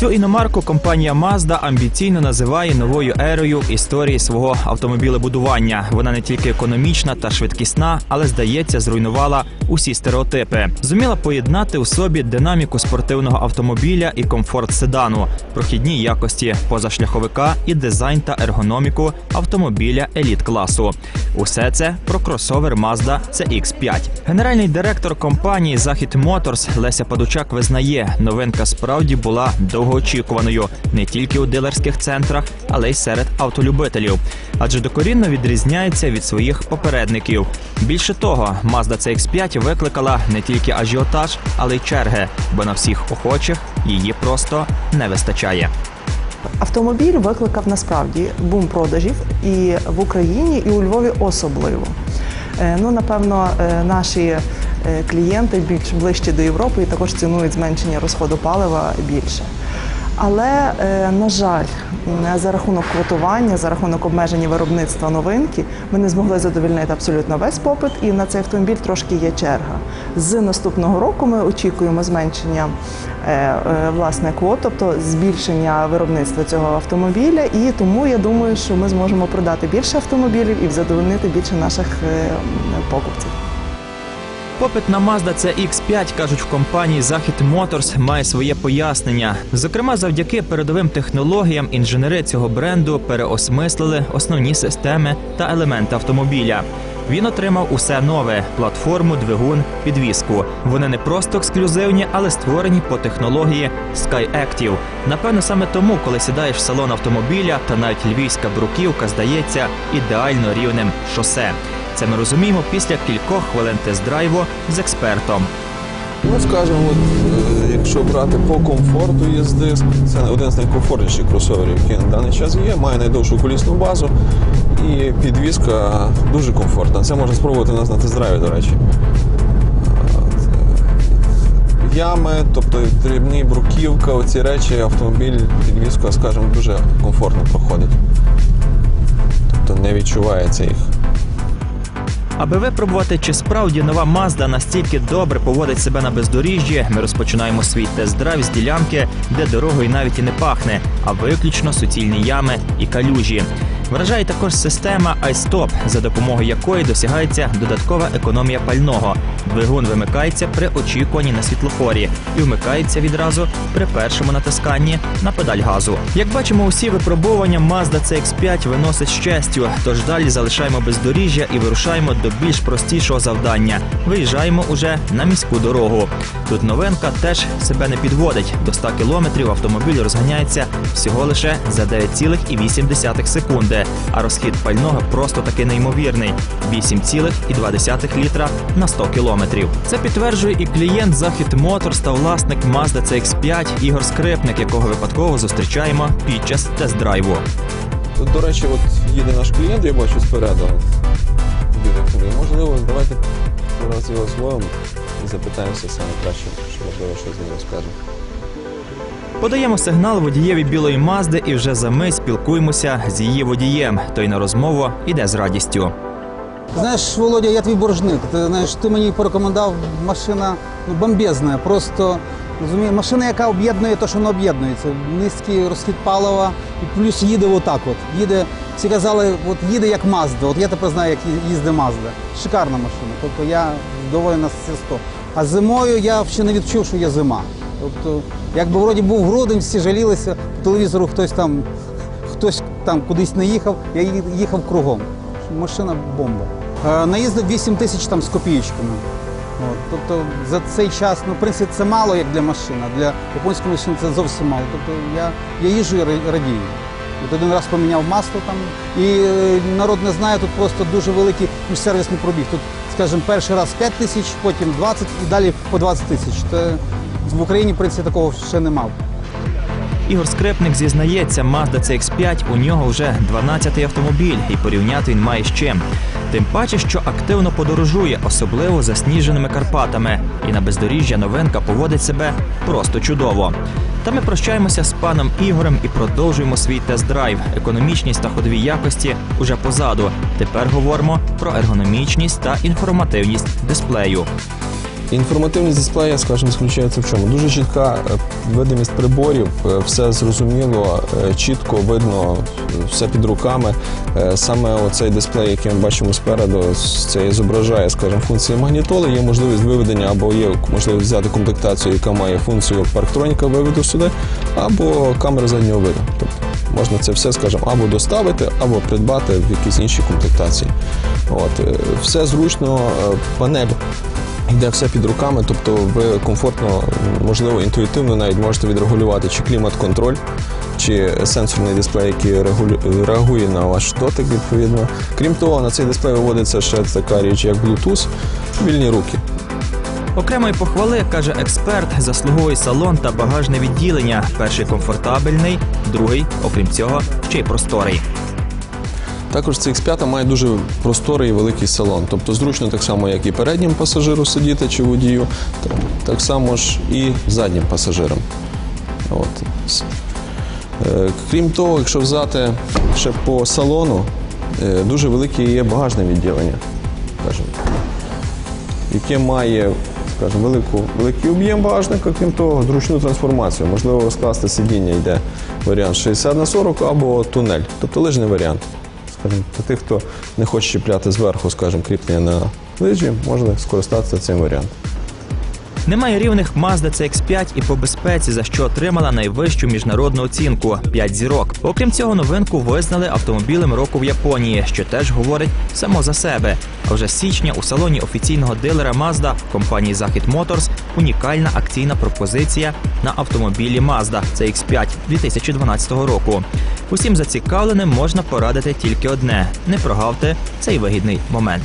Цю іномарку компанія Mazda амбіційно називає новою ерою історії свого автомобілебудування. Вона не тільки економічна та швидкісна, але здається, зруйнувала усі стереотипи. Зуміла поєднати у собі динаміку спортивного автомобіля і комфорт седану, прохідні якості позашляховика і дизайн та ергономіку автомобіля еліт класу. Усе це про кросовер Mazda CX-5. Генеральний директор компанії Захід Моторс Леся Падучак визнає, новинка справді була довгоочікуваною не тільки у дилерських центрах, але й серед автолюбителів, адже докорінно відрізняється від своїх попередників. Більше того, Mazda CX-5 викликала не тільки ажіотаж, але й черги, бо на всіх охочих її просто не вистачає. Автомобіль викликав насправді бум продажів і в Україні, і у Львові особливо. Е, Ну, напевно, е, наші е, клієнти більш ближче до Європи і також цінують зменшення розходу палива більше. Але, е, на жаль, за рахунок квотування, за рахунок обмеження виробництва новинки, ми не змогли задовільнити абсолютно весь попит, і на цей автомобіль трошки є черга. З наступного року ми очікуємо зменшення е, е, власне квот, тобто збільшення виробництва цього автомобіля. І тому я думаю, що ми зможемо продати більше автомобілів і задовольнити більше наших е, покупців. Попит на Mazda CX-5, кажуть в компанії Захід Моторс, має своє пояснення. Зокрема, завдяки передовим технологіям інженери цього бренду переосмислили основні системи та елементи автомобіля. Він отримав усе нове платформу, двигун, підвіску. Вони не просто ексклюзивні, але створені по технології SkyActiv. Напевно, саме тому, коли сідаєш в салон автомобіля, та навіть львівська бруківка здається ідеально рівним шосе. Це ми розуміємо після кількох хвилин тест-драйву з експертом. Ну, скажімо, от, е, якщо брати по комфорту їзди, це один з найкомфортніших кросоверів, який на даний час є. Має найдовшу колісну базу і підвізка дуже комфортна. Це можна спробувати у нас на тест-драйві, до речі. Е, Ями, тобто дрібні бруківка, оці речі, автомобіль, підвізка, скажімо, дуже комфортно проходить. Тобто не відчувається їх. Аби випробувати, чи справді нова мазда настільки добре поводить себе на бездоріжжі, ми розпочинаємо свій тест-драйв з ділянки, де дорогою навіть і не пахне, а виключно суцільні ями і калюжі. Вражає також система iStop, за допомогою якої досягається додаткова економія пального. Двигун вимикається при очікуванні на світлофорі і вмикається відразу при першому натисканні на педаль газу. Як бачимо, усі випробування Mazda CX-5 виносить з честю, тож далі залишаємо бездоріжжя і вирушаємо до більш простішого завдання. Виїжджаємо уже на міську дорогу. Тут новинка теж себе не підводить. До 100 кілометрів автомобіль розганяється всього лише за 9,8 секунди, а розхід пального просто таки неймовірний 8,2 літра на 100 кілометрів. Це підтверджує і клієнт Захід Моторс та власник Mazda CX-5 Ігор Скрипник, якого випадково зустрічаємо під час тест-драйву. До речі, от їде наш клієнт, я бачу спереду. Можливо, давайте зараз його словом і запитаємося саме краще, що можливо щось з нього скаже. Подаємо сигнал водієві білої Мазди і вже за мить спілкуємося з її водієм. Той на розмову іде з радістю. Знаєш, Володя, я твій боржник. Ти знаєш, ти мені порекомендував машина ну, бомбезна. Просто розумієш, машина, яка об'єднує те, що не об'єднується. Низький розхід палива, і плюс їде отак. От. Їде, всі казали, от їде як Mazda. От я тепер знаю, як їздить Mazda. Шикарна машина. Тобто я доволен на 100. А зимою я ще не відчув, що є зима. Тобто, якби вроді був грудень, всі жалілися, по телевізору хтось там, хтось там кудись не їхав, я їхав кругом. Машина бомба. Е, Наїздив 8 тисяч там з копійочками. От, тобто за цей час, ну, в принципі, це мало як для машини, а для японської машини це зовсім мало. Тобто я, я їжджу і радію. От один раз поміняв масло там, і е, народ не знає, тут просто дуже великий міжсервісний пробіг. Тут, скажімо, перший раз 5 тисяч, потім 20 і далі по 20 тисяч. В Україні, в принципі, такого ще не мав. Ігор Скрипник зізнається, Mazda CX-5 у нього вже 12-й автомобіль, і порівняти він має з чим. Тим паче, що активно подорожує, особливо засніженими Карпатами. І на бездоріжжя новинка поводить себе просто чудово. Та ми прощаємося з паном Ігорем і продовжуємо свій тест-драйв. Економічність та ходові якості уже позаду. Тепер говоримо про ергономічність та інформативність дисплею. Інформативність дисплея, скажімо, заключається в чому? Дуже чітка е, видимість приборів, е, все зрозуміло, е, чітко видно, все під руками. Саме оцей дисплей, який ми бачимо спереду, це і зображає, скажімо, функції магнітоли. Є можливість виведення або є можливість взяти комплектацію, яка має функцію парктроніка виведу сюди, або камери заднього виду. Тобто можна це все, скажімо, або доставити, або придбати в якійсь іншій комплектації. От, все зручно, панель Йде все під руками, тобто ви комфортно, можливо, інтуїтивно навіть можете відрегулювати чи клімат-контроль, чи сенсорний дисплей, який реагує на ваш дотик, відповідно. Крім того, на цей дисплей виводиться ще така річ, як Bluetooth, вільні руки. Окремої похвали каже експерт, заслуговує салон та багажне відділення. Перший комфортабельний, другий, окрім цього, ще й просторий. Також цей X5 має дуже просторий і великий салон, тобто зручно так само, як і переднім пасажиру сидіти чи водію, так само ж і заднім пасажирам. От. Е, Крім того, якщо взяти ще по салону, е, дуже велике є багажне відділення, скажімо, яке має скажімо, велику, великий об'єм багажника, крім того, зручну трансформацію. Можливо, розкласти сидіння йде варіант 60 на 40 або тунель, тобто лижний варіант. Скажімо, для тих, хто не хоче чіпляти зверху, скажімо, кріплення на лижі, можна скористатися цим варіантом. Немає рівних Mazda CX-5 і по безпеці, за що отримала найвищу міжнародну оцінку 5 зірок. Окрім цього, новинку визнали автомобілем року в Японії, що теж говорить само за себе. А вже з січня у салоні офіційного дилера Mazda компанії Захід Motors унікальна акційна пропозиція на автомобілі Mazda CX-5 2012 року. Усім зацікавленим можна порадити тільки одне: не прогавте цей вигідний момент.